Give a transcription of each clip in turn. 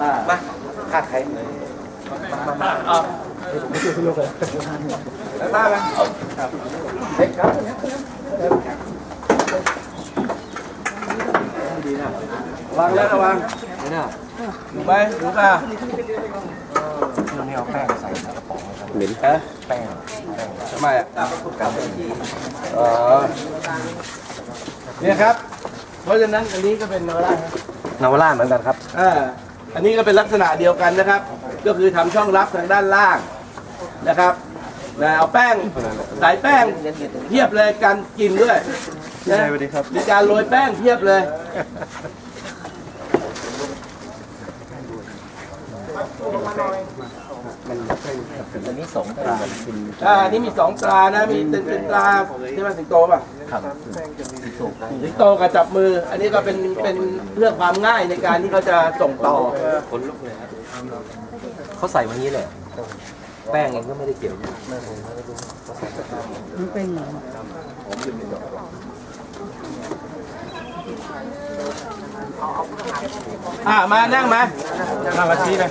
มาคาดใครมามาเอาแล้วตาไหมเฮ้ยครับวางแล้วระวังดูไปดูป่ะนี่เอาแป้งใส่กระป๋องเหม็นฮะแป้งทำไมอะอ๋อเนี่ยครับ เพราะฉะนั้นอันนี้ก็เป็นนวราครับนาวาร่าเหมือนกันครับอ่า อันนี้ก็เป็นลักษณะเดียวกันนะครับ ก็คือทำช่องรับทางด้านล่างนะครับนะเอาแป้งใส่แป้งเทียบเลยกันกินด้วยนะสวัสดีครับมีการโรยแป้งเทียบเลยอันนี้สองตราเป็นอ่าอันนี้มีสองตรานะมีเป็นเป็นตราที่มันสิงโตป่ะครับ สิงโตกับจับมือ อันนี้ก็เป็นเป็นเพื่อความง่ายในการที่เขาจะส่งต่อเขาใส่วันนี้แหละแป้งเองก็ไม่ได้เกี่ยวอ่ามานั่งมาน่ามาชี้เลย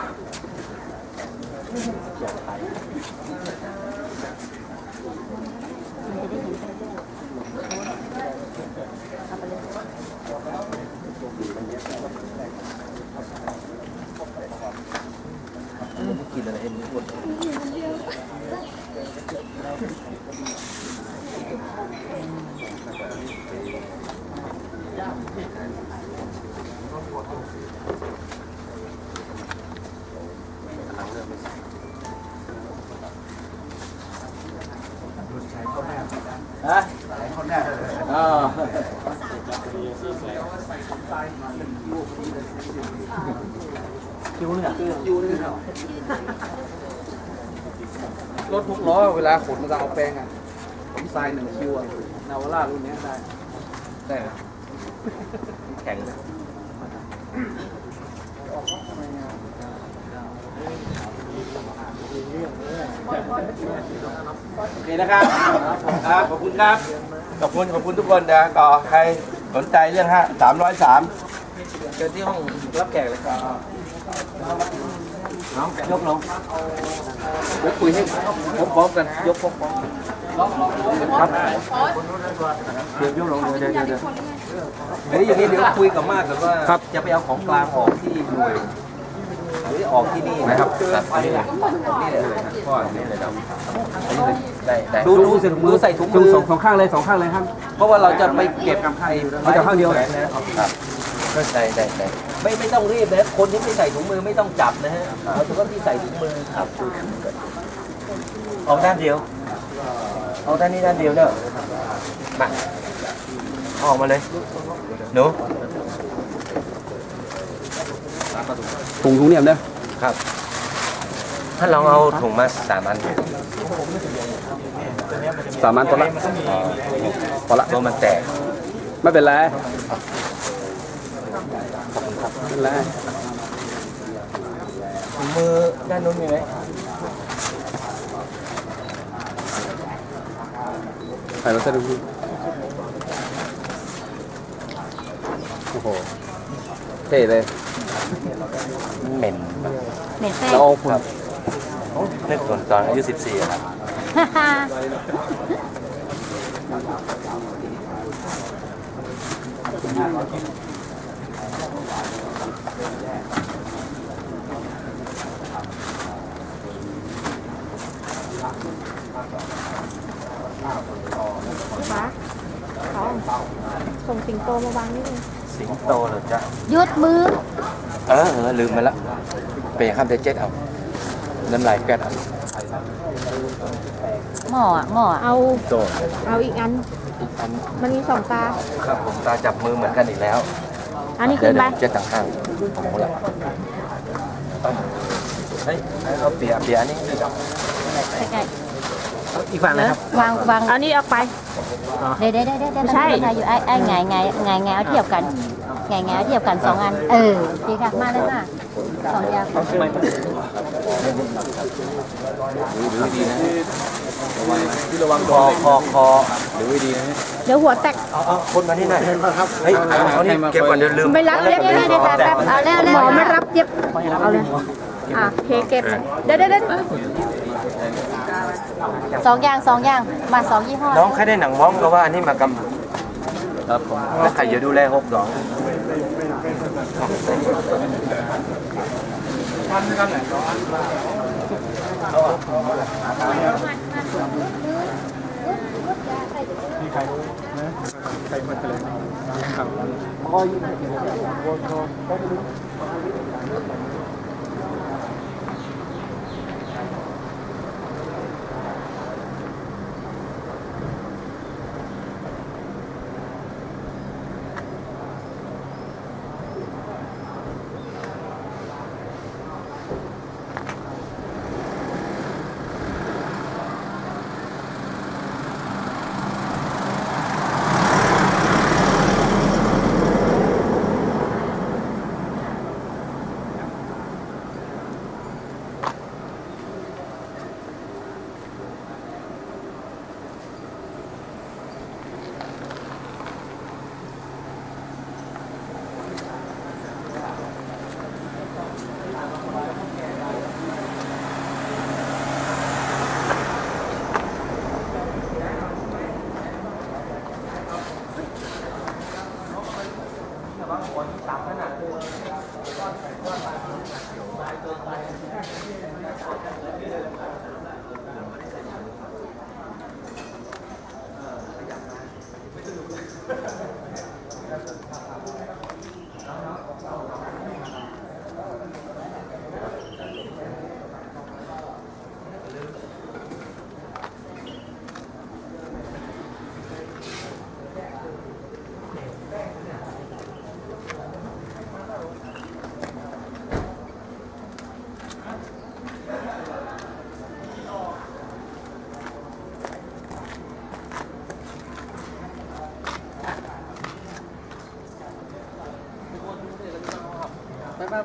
คิวเนี่ยคิวเนี่ยรถทุกล้อเวลาขนมาจะเอาแปลงอะผมทรายหนึ่งคิวอะนาวาร่ารุ่นเนี้ยได้ได้แข็ง โอเคนะครับครับขอบคุณครับ ขอบคุณขอบคุณทุกคนนะต่อใครสนใจเรื่องห้าสามร้อยสามเจอที่ห้องรับแขกเลยครับน้องยกลงเดี๋ยวคุยให้พร้อมๆกันยกพร้อมครับเดี๋ยวยกลงเดี๋ยวเดี๋ยวเดี๋ยวเดี๋ยวอย่างนี้เดี๋ยวคุยกับมากกันว่าจะไปเอาของกลางออกที่หน่วย หรือออกที่นี่นะครับอันนี้เลยนี่เลยก็อันนี้เลยครับอันนี้เลยได้ได้ดูดูใส่ถุงมือใส่ถุงมือสองสองข้างเลยสองข้างเลยครับ เพราะว่าเราจะไปเก็บไข่เอาแต่ข้างเดียวแขนนะครับได้ได้ได้ไม่ไม่ต้องรีบนะคนที่ไม่ใส่ถุงมือไม่ต้องจับนะฮะเอาเฉพาะที่ใส่ถุงมือครับออกด้านเดียวเอาด้านนี้ด้านเดียวเนอะมาเอาออกมาเลยหนู ถุงถุงเนี่ยเด้อครับถ้าลองเอาถุงมาสามอันสามอันตัวละพอละตัวมันแตก ไม่เป็นไรไม่เป็นไรถุงมือด้านนู้นมีไหมใส่รถเส้นดูโอ้โหเท่เลย เหม็นเหม็นเส้น แล้วเอาคุณนึกส่วนตอนอายุ14ครับคะเขาส่งสิงโตมาวางนี่เลยสิงโตเหรอจ๊ะ ยืดมือ เออเออลืมไปละเปย์ข้ามเดเจ็ตเอา น้ำลายแก๊สเอาหม้ออะหม้อเอาโตเอาอีกอัน อีกอันมันมีสองตา ครับผมตาจับมือเหมือนกันอีกแล้วอันนี้ขึ้นไป เดี๋ยวเจะต่างห้างของผมละเฮ้ยเอาเปียเปียนี่ใกล้อีกฝั่งนะครับๆวางวางอันนี้เอาไป เดี๋ยวเดี๋ยวเดี๋ยวเดี๋ยวใช่ใช่อยู่ไอ้ไอ้ไงไงไงไงเอาเทียบกัน ไงไงเอาเทียบกันสองอัน เออดีค่ะมาเลยค่ะสองอย่างระวังคอคอคอเดี๋ยวหัวแตกเอาเอาคนมาที่ไหนครับเฮ้ยเอานี่เก็บก่อนเดี๋ยวลืมไม่รับเดี๋ยวเดี๋ยวเดี๋ยวแบแป๊บเอาแล้วหมอไม่รับเย็บเอาเลยอะโอเคเก็บเดี๋ยวเดี๋ยวเดี๋ยวสองอย่างสองอย่างมาสองยี่ห้อน้องใครได้หนังม้องก็ว่าอันนี้มากำ ครับผมแล้วใครจะดูแลหกสองไปมาแถลงข่าว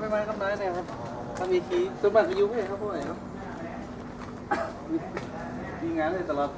ไปมากับน้าเนี่ยครับถ้ามีคีย์สมบัติไปยุ่งเลยครับพวกไหนครับมีงานเลยตลอด